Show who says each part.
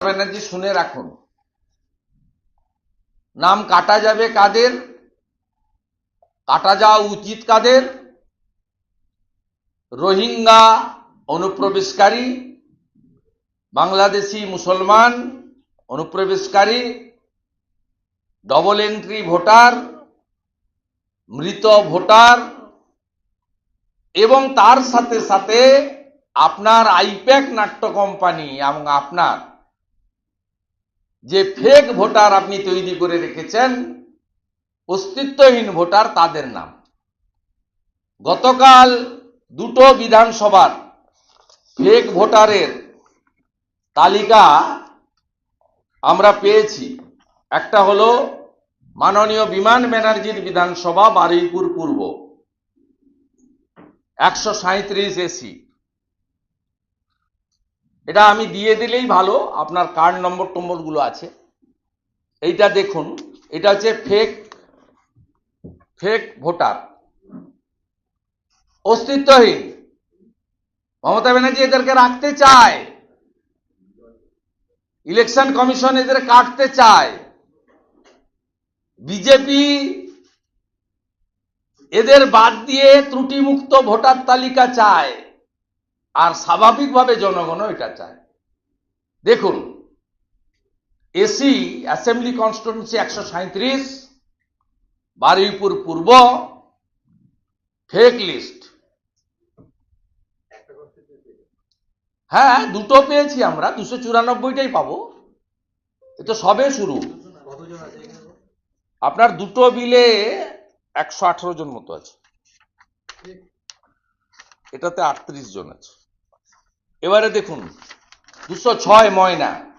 Speaker 1: ব্যানার্জি শুনে রাখুন। নাম কাটা যাবে কাদের? কাটা যাওয়া উচিত কাদের? রোহিঙ্গা অনুপ্রবেশকারী, বাংলাদেশি মুসলমান অনুপ্রবেশকারী ডবল এন্ট্রি ভোটার, মৃত ভোটার, এবং তার সাথে সাথে আপনার আইপ্যাক নাট্য কোম্পানি এবং আপনার যে ফেক ভোটার আপনি তৈরি করে রেখেছেন, অস্তিত্বহীন ভোটার তাদের নাম। গতকাল দুটো বিধানসভার ফেক ভোটারের তালিকা আমরা পেয়েছি। একটা হলো মাননীয় বিমান ব্যানার্জির বিধানসভা বারুইপুর পূর্ব। একশো সাঁত্রিশ এসি। এটা আমি দিয়ে দিলেই ভালো, আপনার কার্ড নম্বর টম্বরগুলো আছে। এইটা দেখুন, এটা হচ্ছে ফেক ফেক ভোটার অস্তিত্বহীন। মমতা ব্যানার্জি এদেরকে রাখতে চায়। ইলেকশন কমিশন এদের কাটতে চায়। বিজেপি এদের বাদ দিয়ে ত্রুটিমুক্ত ভোটার তালিকা চায়। আর স্বাভাবিকভাবে জনগণও এটা চায়। দেখুন এসি অ্যাসেম্বলি কনস্টিটুয়েন্সি একশো সাঁত্রিশ বারুইপুর পূর্ব ফেক লিস্ট হ্যাঁ দুটো পেয়েছি আমরা, দুশো চুরানব্বইটাই পাবো। এ তো সবে শুরু। আপনার দুটো বিলে একশো আঠারো জন মতো আছে। এটাতে আটত্রিশ জন আছে। এবারে দেখুন দুশো ছয় ময়না